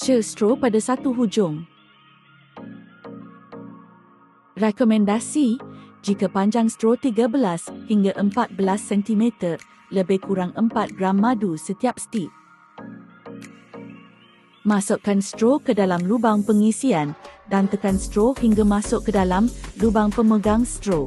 Shell straw pada satu hujung. Rekomendasi, jika panjang straw 13 hingga 14 cm, lebih kurang 4 gram madu setiap stick. Masukkan straw ke dalam lubang pengisian dan tekan straw hingga masuk ke dalam lubang pemegang straw.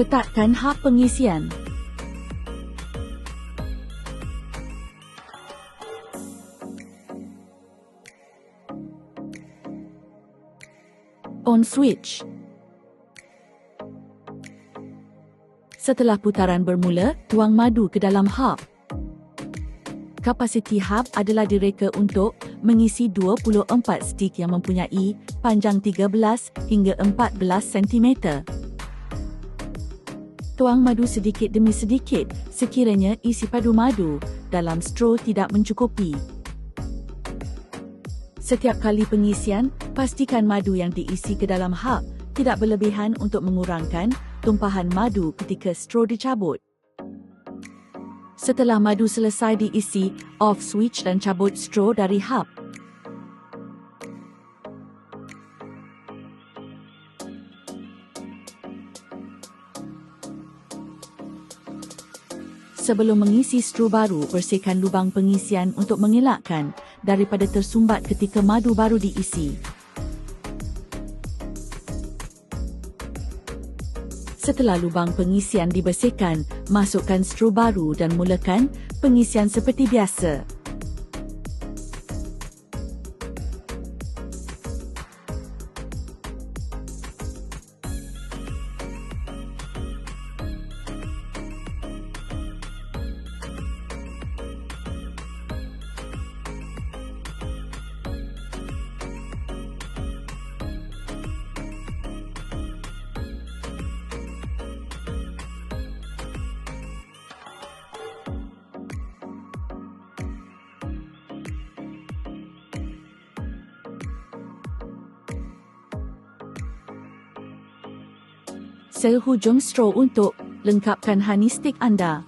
Ketatkan hak pengisian. On switch. Setelah putaran bermula, tuang madu ke dalam hub. Kapasiti hub adalah direka untuk mengisi 24 stick yang mempunyai panjang 13 hingga 14 cm tuang madu sedikit demi sedikit sekiranya isi padu madu dalam straw tidak mencukupi. Setiap kali pengisian, pastikan madu yang diisi ke dalam hub tidak berlebihan untuk mengurangkan tumpahan madu ketika straw dicabut. Setelah madu selesai diisi, off switch dan cabut straw dari hub. Sebelum mengisi stru baru, bersihkan lubang pengisian untuk mengelakkan daripada tersumbat ketika madu baru diisi. Setelah lubang pengisian dibersihkan, masukkan stru baru dan mulakan pengisian seperti biasa. Sel hujung straw untuk lengkapkan honey stick anda.